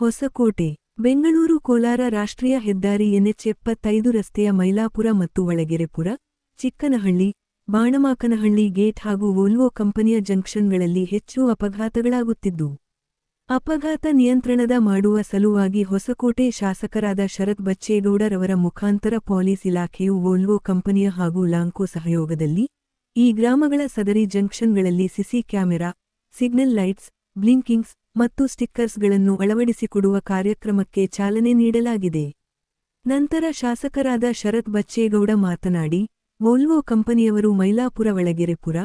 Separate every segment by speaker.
Speaker 1: ಹೊಸಕೋಟೆ ಬೆಂಗಳೂರು ಕೋಲಾರ ರಾಷ್ಟ್ರೀಯ ಹೆದ್ದಾರಿ ಎನ್ಎಚ್ ಎಪ್ಪತ್ತೈದು ರಸ್ತೆಯ ಮೈಲಾಪುರ ಮತ್ತು ಒಳಗೆರೆಪುರ ಚಿಕ್ಕನಹಳ್ಳಿ ಬಾಣಮಾಕನಹಳ್ಳಿ ಗೇಟ್ ಹಾಗೂ ವೋಲ್ವೋ ಕಂಪನಿಯ ಜಂಕ್ಷನ್ಗಳಲ್ಲಿ ಹೆಚ್ಚು ಅಪಘಾತಗಳಾಗುತ್ತಿದ್ದು ಅಪಘಾತ ನಿಯಂತ್ರಣದ ಮಾಡುವ ಸಲುವಾಗಿ ಹೊಸಕೋಟೆ ಶಾಸಕರಾದ ಶರತ್ ಬಚ್ಚೇಗೌಡರವರ ಮುಖಾಂತರ ಪೊಲೀಸ್ ಇಲಾಖೆಯು ವೋಲ್ವೋ ಕಂಪನಿಯ ಹಾಗೂ ಲಾಂಕೋ ಸಹಯೋಗದಲ್ಲಿ ಈ ಗ್ರಾಮಗಳ ಸದರಿ ಜಂಕ್ಷನ್ಗಳಲ್ಲಿ CC camera signal lights blinkings ಮತ್ತು ಸ್ಟಿಕ್ಕರ್ಸ್ಗಳನ್ನು ಅಳವಡಿಸಿಕೊಡುವ ಕಾರ್ಯಕ್ರಮಕ್ಕೆ ಚಾಲನೆ ನೀಡಲಾಗಿದೆ ನಂತರ ಶಾಸಕರಾದ ಶರತ್ ಬಚ್ಚೇಗೌಡ ಮಾತನಾಡಿ ವೋಲ್ವೋ ಕಂಪನಿಯವರು Mylapura Olagerepura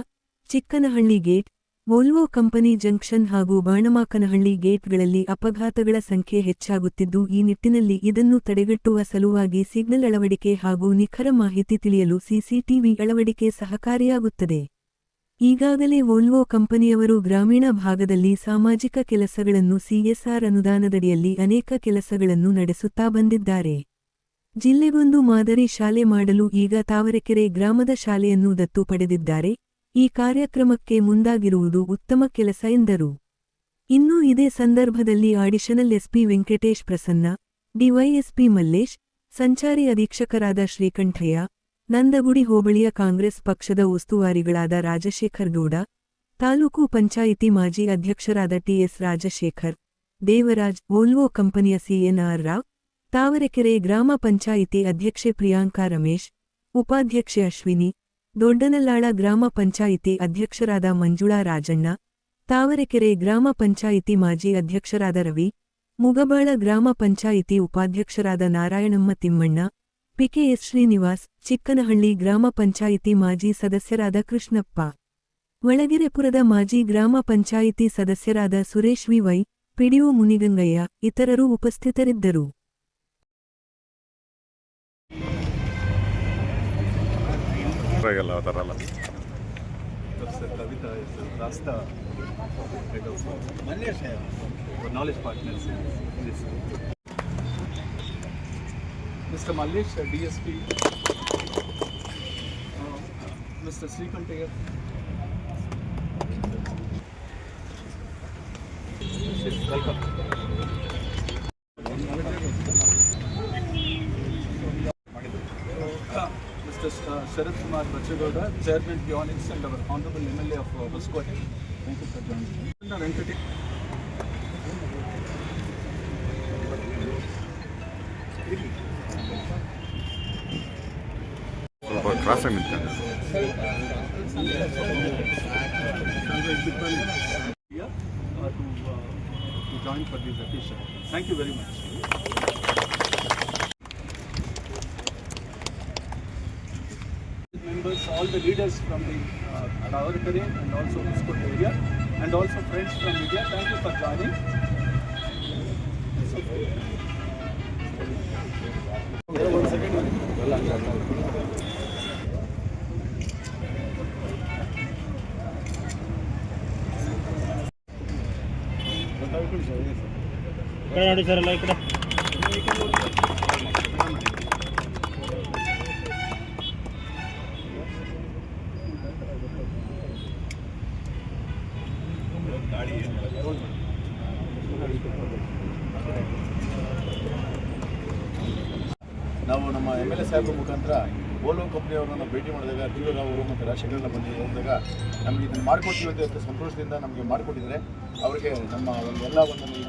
Speaker 1: Chikkanahalli gate Volvo company junction ಹಾಗೂ ಬಾಣಮಾಕನಹಳ್ಳಿ ಗೇಟ್ಗಳಲ್ಲಿ ಅಪಘಾತಗಳ ಸಂಖ್ಯೆ ಹೆಚ್ಚಾಗುತ್ತಿದ್ದು ಈ ನಿಟ್ಟಿನಲ್ಲಿ ಇದನ್ನು ತಡೆಗಟ್ಟುವ ಸಲುವಾಗಿ ಸಿಗ್ನಲ್ ಅಳವಡಿಕೆ ಹಾಗೂ ನಿಖರ ಮಾಹಿತಿ ತಿಳಿಯಲು ಸಿಸಿಟಿವಿ ಅಳವಡಿಕೆ ಸಹಕಾರಿಯಾಗುತ್ತದೆ ಈಗಾಗಲೇ ವೋಲ್ವೋ ಕಂಪನಿಯವರು ಗ್ರಾಮೀಣ ಭಾಗದಲ್ಲಿ ಸಾಮಾಜಿಕ ಕೆಲಸಗಳನ್ನು ಸಿಎಸ್ಆರ್ ಅನುದಾನದಡಿಯಲ್ಲಿ ಅನೇಕ ಕೆಲಸಗಳನ್ನು ನಡೆಸುತ್ತಾ ಬಂದಿದ್ದಾರೆ ಜಿಲ್ಲೆಗೊಂದು ಮಾದರಿ ಶಾಲೆ ಮಾಡಲು ಈಗ ತಾವರೆಕೆರೆ ಗ್ರಾಮದ ಶಾಲೆಯನ್ನು ದತ್ತು ಪಡೆದಿದ್ದಾರೆ ಈ ಕಾರ್ಯಕ್ರಮಕ್ಕೆ ಮುಂದಾಗಿರುವುದು ಉತ್ತಮ ಕೆಲಸ ಎಂದರು ಇನ್ನೂ ಇದೇ ಸಂದರ್ಭದಲ್ಲಿ additional SP Venkatesh Prasanna DYSP Mallesh ಸಂಚಾರಿ ಅಧೀಕ್ಷಕರಾದ ಶ್ರೀಕಂಠಯ್ಯ ನಂದಗುಡಿ ಹೋಬಳಿಯ ಕಾಂಗ್ರೆಸ್ ಪಕ್ಷದ ಉಸ್ತುವಾರಿಗಳಾದ ರಾಜಶೇಖರ್ ಗೌಡ ತಾಲೂಕು ಪಂಚಾಯಿತಿ ಮಾಜಿ ಅಧ್ಯಕ್ಷರಾದ ಟಿಎಸ್ ರಾಜಶೇಖರ್ ದೇವರಾಜ್ ವೋಲ್ವೋ ಕಂಪನಿಯ ಸಿಎನ್ಆರ್ ರಾವ್ ತಾವರೆಕೆರೆ ಗ್ರಾಮ ಪಂಚಾಯಿತಿ ಅಧ್ಯಕ್ಷೆ ಪ್ರಿಯಾಂಕಾ ರಮೇಶ್ ಉಪಾಧ್ಯಕ್ಷೆ ಅಶ್ವಿನಿ ದೊಡ್ಡನಲ್ಲಾಳ ಗ್ರಾಮ ಪಂಚಾಯಿತಿ ಅಧ್ಯಕ್ಷರಾದ ಮಂಜುಳಾ ರಾಜಣ್ಣ ತಾವರೆಕೆರೆ ಗ್ರಾಮ ಪಂಚಾಯಿತಿ ಮಾಜಿ ಅಧ್ಯಕ್ಷರಾದ ರವಿ ಮುಗಬಾಳ ಗ್ರಾಮ ಪಂಚಾಯಿತಿ ಉಪಾಧ್ಯಕ್ಷರಾದ ನಾರಾಯಣಮ್ಮ ತಿಮ್ಮಣ್ಣ ಪಿಕೆಎಸ್ ಶ್ರೀನಿವಾಸ್ ಚಿಕ್ಕನಹಳ್ಳಿ ಗ್ರಾಮ ಪಂಚಾಯಿತಿ ಮಾಜಿ ಸದಸ್ಯರಾದ ಕೃಷ್ಣಪ್ಪ ಒಳಗೆರೆಪುರದ ಮಾಜಿ ಗ್ರಾಮ ಪಂಚಾಯಿತಿ ಸದಸ್ಯರಾದ ಸುರೇಶ್ ವಿವೈ ಪಿಡಿಒ ಮುನಿಗಂಗಯ್ಯ ಇತರರು ಉಪಸ್ಥಿತರಿದ್ದರು
Speaker 2: Mr. Mallish, uh, DSP, uh, Mr. Srikanth here. Uh, Mr. Sharad Kumar Bachagoda, Chairman Bionics and our Honorable MLA of Hoskote. Thank you for joining.
Speaker 3: ಸ್ವಲ್ಪ ಕ್ರಾಸ್ ಆಗಿ ನಿಂತ್ಕೊಂಡು
Speaker 2: Here uh, to, uh, to join for this occasion. Thank you very much. Members, all the leaders from the uh, Tawarakere and also Hoskote area and also friends from India, thank you for joining.
Speaker 4: ఇక్కడ sir sir
Speaker 5: ನಾವು ನಮ್ಮ M L A ಮುಖಾಂತರ ಓಲೋ ಅವರನ್ನು ಭೇಟಿ ಮಾಡಿದಾಗ T ಅವರು ಮತ್ತು ರಾಜಶೇಖರನ್ನ ಬಂದು ಹೋದಾಗ ನಮಗೆ ಇದನ್ನು ಮಾಡಿಕೊಡ್ತೀವಿ ಅಂತ ಸಂತೋಷದಿಂದ ನಮಗೆ ಮಾಡಿಕೊಟ್ಟಿದ್ದಾರೆ ಅವರಿಗೆ ನಮ್ಮ ಒಂದು ಎಲ್ಲ ಒಂದು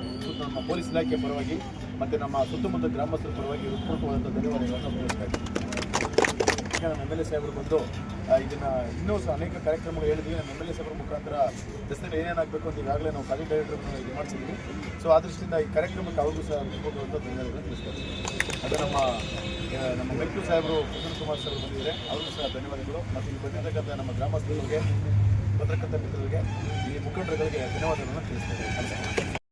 Speaker 5: ನಮ್ಮ ಪೊಲೀಸ್ ಇಲಾಖೆ ಪರವಾಗಿ ಮತ್ತು ನಮ್ಮ ಸುತ್ತಮುತ್ತ ಗ್ರಾಮಸ್ಥರ ಪರವಾಗಿ ಹೃತ್ಪೂರ್ವಕವಾದಂಥ ಧನ್ಯವಾದಗಳನ್ನು ತಿಳಿಸ್ತಾ ಈಗ ನಮ್ಮ ಎಮ್ ಎಲ್ ಎ ಸಾಹೇಬರು ಬಂದು ಇದನ್ನು ಇನ್ನೂ ಸಹ ಅನೇಕ ಕಾರ್ಯಕ್ರಮಗಳು ಹೇಳಿದ್ವಿ ನಮ್ಮ ಎಮ್ ಎಲ್ ಎ ಸಾಹೇಬ್ರ ಮುಖಾಂತರ ಏನೇನು ಏನೇನಾಗಬೇಕು ಅಂತ ಈಗಾಗಲೇ ನಾವು ಕಾರ್ಯ ಡೈರೆಕ್ಟರ್ ಇದು ಮಾಡಿಸಿದ್ವಿ ಸೊ ಆ ದೃಷ್ಟಿಯಿಂದ ಈ ಕಾರ್ಯಕ್ರಮಕ್ಕೆ ಅವ್ರಿಗೂ ಸಹ ಧನ್ಯವಾದಗಳನ್ನು ತಿಳಿಸ್ತಾ ಇದ್ದೀವಿ ಅದು ನಮ್ಮ ನಮ್ಮ ಮೈಸೂರು ಸಾಹೇಬರು ಪ್ರಸನ್ನ ಕುಮಾರ್ ಸರ್ ಬಂದಿದ್ದಾರೆ ಅವರು ಸಹ ಧನ್ಯವಾದಗಳು ಮತ್ತು ಇಲ್ಲಿ ಬಂದಿರತಕ್ಕಂಥ ನಮ್ಮ ಗ್ರಾಮಸ್ಥರಿಗೆ ಪತ್ರಕರ್ತ ಮಿತ್ರರಿಗೆ ಈ ಮುಖಂಡರುಗಳಿಗೆ ಧನ್ಯವಾದಗಳನ್ನು ತಿಳಿಸ್ತೇವೆ